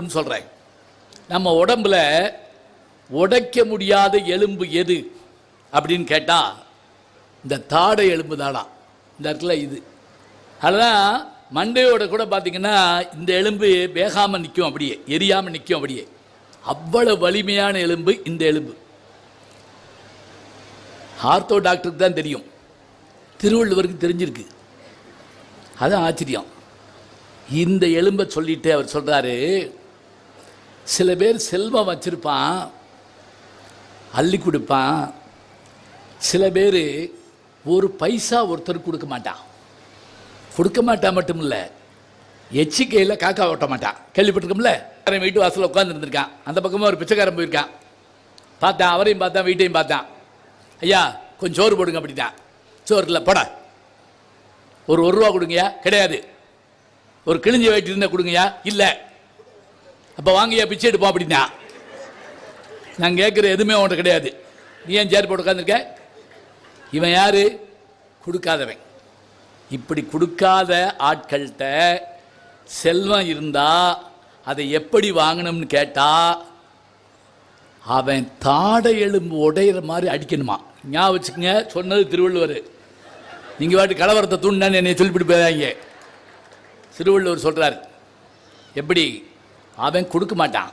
சொல்றேன். நம்ம உடம்புல உடைக்க முடியாத எலும்பு எது அப்படின்னு கேட்டா இந்த தாடை எலும்பு தானா? இந்த இடத்துல இது. அதெல்லாம் மண்டையோட கூட பார்த்தீங்கன்னா இந்த எலும்பு வேகாமல் நிற்கும் அப்படியே எரியாமல் நிற்கும் அப்படியே. அவ்வளவு வலிமையான எலும்பு இந்த எலும்பு. ஆர்த்தோ டாக்டருக்கு தான் தெரியும். திருவள்ளுவருக்கு தெரிஞ்சிருக்கு. அதான் ஆச்சரியம். இந்த எலும்பை சொல்லிட்டு அவர் சொல்றாரு சில பேர் செல்வம் வச்சிருப்பான் அள்ளி கொடுப்பான். சில பேர் ஒரு பைசா ஒருத்தருக்கு கொடுக்க மாட்டான். கொடுக்க மாட்டான் மட்டும் இல்லை எச்சிக்கையில் காக்கா ஓட்ட மாட்டான். கேள்விப்பட்டிருக்கோம்ல? வீட்டு வாசலில் உட்காந்துருந்துருக்கான் அந்த பக்கமாக ஒரு பிச்சைக்காரன் போயிருக்கான். பார்த்தான் அவரையும் பார்த்தான் வீட்டையும் பார்த்தான். ஐயா கொஞ்சம் சோறு போடுங்க அப்படிதான் சோறு இல்லை போட. ஒரு ஒரு ரூபா கொடுங்கய்யா கிடையாது. ஒரு கிழிஞ்சி வயிற்று இருந்தால் கொடுங்கய்யா இல்லை. அப்போ வாங்கியா பிச்சை எடுப்போம் அப்படின்னா. நான் கேட்குற எதுவுமே உன்கிட்ட கிடையாது. நீ ஏன் சேர் போட்டு உட்காந்துருக்க இவன் யாரு? கொடுக்காதவன். இப்படி கொடுக்காத ஆட்கள்கிட்ட செல்வம் இருந்தா அதை எப்படி வாங்கணும்னு கேட்டா அவன் தாடை எலும்பு உடையிற மாதிரி அடிக்கணுமா? ஞாபகம் வச்சுக்கங்க சொன்னது திருவள்ளுவர். நீங்கள் வாட்டி கலவரத்தை தூண்டான்னு என்னை சொல்லிவிட்டு போயாங்க திருவள்ளுவர் சொல்கிறார் எப்படி அவன் கொடுக்க மாட்டான்.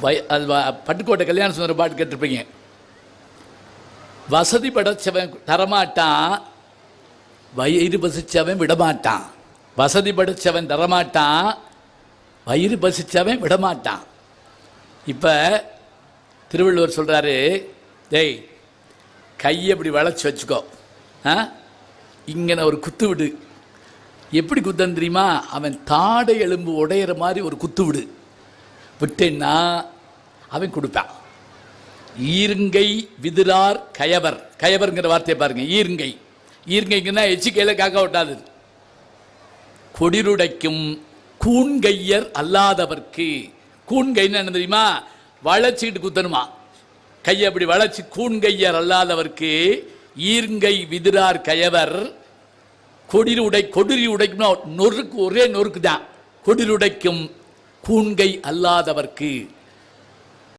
வய அது பட்டுக்கோட்டை கல்யாண சுந்தர பாட்டு கேட்டிருப்பீங்க. வசதி படைச்சவன் தரமாட்டான் வயிறு பசிச்சவன் விடமாட்டான். வசதி படைச்சவன் தரமாட்டான் வயிறு பசிச்சவன் விடமாட்டான். இப்போ திருவள்ளுவர் சொல்கிறாரு டேய் கையை இப்படி வளைச்சி வச்சுக்கோ. ஆ? இங்கே ஒரு குத்து விடு. எப்படி குத்தன் தெரியுமா? அவன் தாடை எலும்பு உடையிற மாதிரி ஒரு குத்து விடு. விட்டேன்னா அவன் கொடுப்பான். ஈருங்கை விதிரார் கயவர். கயவர்ங்கிற வார்த்தையை பாருங்க. ஈருங்கை. ஈருங்கைங்கன்னா எச்சிக்கையில் காக்க விட்டாது கொடிருடைக்கும் கூண்கையர் அல்லாதவர்க்கு. கூண்கைன்னு என்ன தெரியுமா? வளைச்சிக்கிட்டு குத்தணுமா? கையை அப்படி வளைச்சி கூண்கையர் அல்லாதவர்க்கு ஈர்ங்கை விதிரார் கயவர் கொடிரு உடை கொடிரி உடைக்கும்னா நொறுக்கு ஒரே நொறுக்கு தான் கொடிருடைக்கும் கூண்கை அல்லாதவர்க்கு